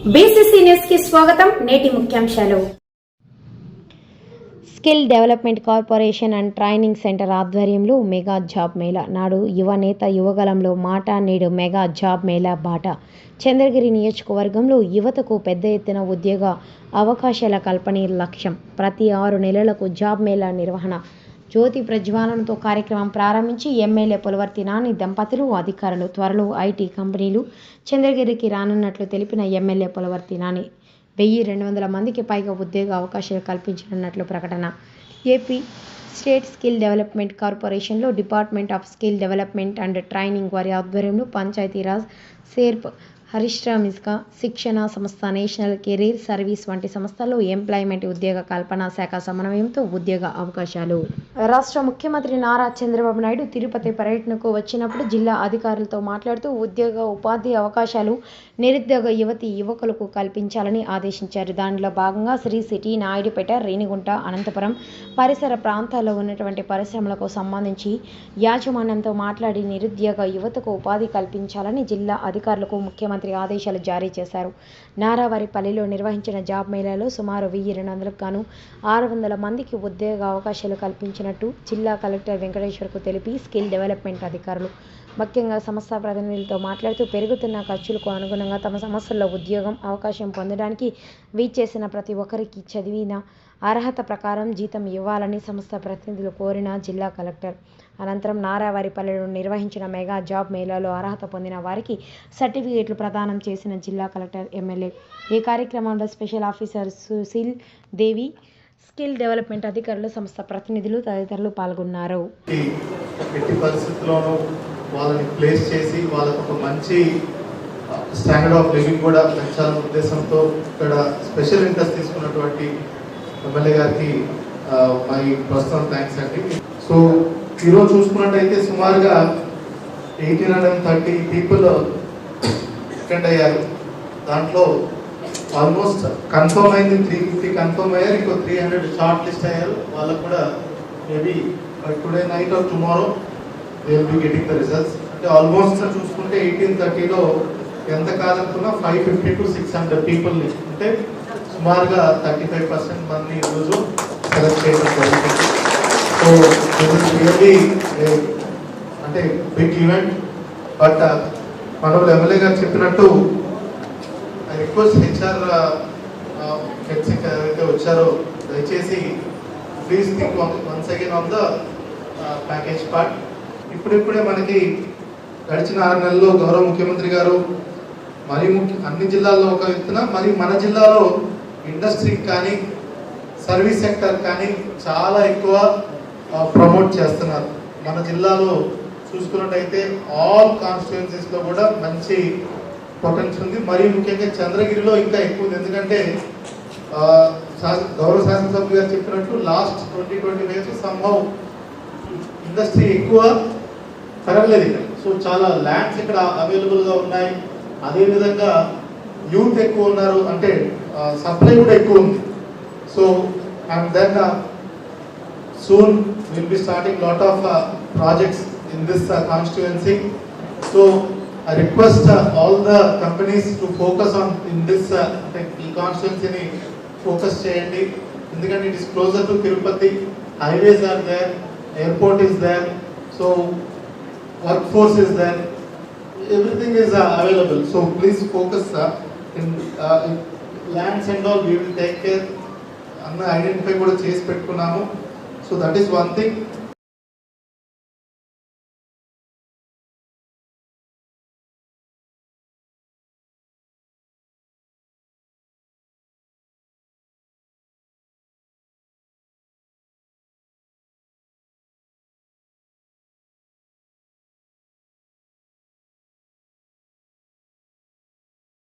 కి స్వాగతం నేటి ముఖ్యాంశాలు. Skill development corporation and training centre ఆధ్వర్యంలో మెగా జాబ్ మేళా. నాడు యువ నేత యువగలంలో మాట నేడు మెగా జాబ్ మేళా బాట. చంద్రగిరి నియోజకవర్గంలో యువతకు పెద్ద ఎత్తున ఉద్యోగ అవకాశాల కల్పనే లక్ష్యం. ప్రతి ఆరు నెలలకు జాబ్ మేళా నిర్వహణ. జ్యోతి ప్రజ్వాలనతో కార్యక్రమం ప్రారంభించి ఎమ్మెల్యే పులవర్తి నాని దంపతులు అధికారులు త్వరలో ఐటీ కంపెనీలు చంద్రగిరికి రానున్నట్లు తెలిపిన ఎమ్మెల్యే పులవర్తి నాని వెయ్యి రెండు వందల మందికి పైగా ఉద్యోగ అవకాశాలు కల్పించనున్నట్లు ప్రకటన. ఏపీ స్టేట్ స్కిల్ డెవలప్మెంట్ కార్పొరేషన్లో department of skill development and training వారి ఆధ్వర్యంలో పంచాయతీరాజ్ సేర్ప్ హరిశ్రామిక శిక్షణ సంస్థ నేషనల్ కెరీర్ సర్వీస్ వంటి సంస్థల్లో ఎంప్లాయ్మెంట్ ఉద్యోగ కల్పన శాఖ సమన్వయంతో ఉద్యోగ అవకాశాలు. రాష్ట్ర ముఖ్యమంత్రి నారా చంద్రబాబు నాయుడు తిరుపతి పర్యటనకు వచ్చినప్పుడు జిల్లా అధికారులతో మాట్లాడుతూ ఉద్యోగ ఉపాధి అవకాశాలు నిరుద్యోగ యువతి యువకులకు కల్పించాలని ఆదేశించారు. దానిలో భాగంగా శ్రీ సిటీ నాయుడుపేట రేణిగుంట అనంతపురం పరిసర ప్రాంతాల్లో ఉన్నటువంటి పరిశ్రమలకు సంబంధించి యాజమాన్యంతో మాట్లాడి నిరుద్యోగ యువతకు ఉపాధి కల్పించాలని జిల్లా అధికారులకు ముఖ్యమంత్రి ఆదేశాలు జారీ చేశారు. నారావారిపల్లిలో నిర్వహించిన జాబ్ మేళాలో సుమారు వెయ్యి రెండు వందలకు గాను ఆరు వందల మందికి ఉద్యోగ అవకాశాలు కల్పించారు. నిర్వహించినట్టు జిల్లా కలెక్టర్ వెంకటేశ్వర్కు తెలిపి స్కిల్ డెవలప్మెంట్ అధికారులు. ముఖ్యంగా సంస్థ ప్రతినిధులతో మాట్లాడుతూ పెరుగుతున్న ఖర్చులకు అనుగుణంగా తమ సంస్థల్లో ఉద్యోగం అవకాశం పొందడానికి వీచేసిన ప్రతి ఒక్కరికి చదివిన అర్హత ప్రకారం జీతం ఇవ్వాలని సంస్థ ప్రతినిధులు కోరిన జిల్లా కలెక్టర్. అనంతరం నారావారిపల్లెలో నిర్వహించిన మెగా జాబ్ మేళాలో అర్హత పొందిన వారికి సర్టిఫికేట్లు ప్రదానం చేసిన జిల్లా కలెక్టర్ ఎమ్మెల్యే. ఈ కార్యక్రమంలో special officer Sushil Devi skill development అధికారులు సంస్థ ప్రతినిధులు తదితరులు పాల్గొన్నారు. ఎట్టి పరిస్థితుల్లోనూ వాళ్ళని ప్లేస్ చేసి వాళ్ళకు ఒక మంచి స్టాండర్డ్ ఆఫ్ లివింగ్ కూడా పెంచాలన్న ఉద్దేశంతో ఇక్కడ స్పెషల్ ఇంట్రెస్ట్ తీసుకున్నటువంటి ఎమ్మెల్యే గారికి మై పర్సనల్ థ్యాంక్స్ అండి. సో ఈరోజు చూసుకున్నట్టయితే సుమారుగా eighteen hundred thirty people attend అయ్యారు. దాంట్లో ఆల్మోస్ట్ కన్ఫర్మ్ అయింది. త్రీ ఫిఫ్టీ కన్ఫర్మ్ అయ్యారు. ఇంకో త్రీ హండ్రెడ్ షార్ట్ లిస్ట్ అయ్యారు. వాళ్ళకు కూడా maybe today night or tomorrow they will be getting the results అంటే ఆల్మోస్ట్ చూసుకుంటే ఎయిటీన్ థర్టీలో ఎంత కాదనుకున్నా five fifty to six hundred పీపుల్ని అంటే సుమారుగా థర్టీ ఫైవ్ పర్సెంట్ మంది ఈరోజు సెలెక్ట్ చేయడం జరిగింది. సో రియల్లీ అంటే బిగ్ ఈవెంట్ బట్ మనం ఎమ్మెల్యే గారు చెప్పినట్టు రిక్వెస్ట్ హెచ్ఆర్ హెడ్స్ ఎవరైతే వచ్చారో దయచేసి please think once again on the package part ఇప్పుడిప్పుడే మనకి గడిచిన ఆరు నెలల్లో గౌరవ ముఖ్యమంత్రి గారు మరి ముఖ్య అన్ని జిల్లాల్లో ఒక ఎత్తున మరి మన జిల్లాలో ఇండస్ట్రీ కానీ సర్వీస్ సెక్టర్ కానీ చాలా ఎక్కువ ప్రమోట్ చేస్తున్నారు. మన జిల్లాలో చూసుకున్నట్టయితే ఆల్ కాన్స్టిట్యున్సీస్లో కూడా మంచి పొటెన్షియల్ ఉంది మరి ముఖ్యంగా చంద్రగిరిలో ఇంకా ఎక్కువ ఉంది. ఎందుకంటే గౌరవ శాసనసభ్యులు గారు చెప్పినట్టు last twenty twenty days Sambhav industry ఎక్కువ పెరగలేదు ఇక్కడ. సో చాలా ల్యాండ్స్ ఇక్కడ అవైలబుల్గా ఉన్నాయి. అదేవిధంగా యూత్ ఎక్కువ ఉన్నారు. అంటే సప్లై కూడా ఎక్కువ ఉంది. So and then soon will be starting lot of projects in this constituency so I request uh, all the companies to focus on in this uh, అంటే ఈ కాన్స్టిట్యున్సీని ఫోకస్ చేయండి. ఎందుకంటే it is closer to Tirupati highways are there airport is there so work force is there everything is available so please focus in lands and all we will take care అన్న identify కూడా చేసి పెట్టుకున్నాము. So that is one thing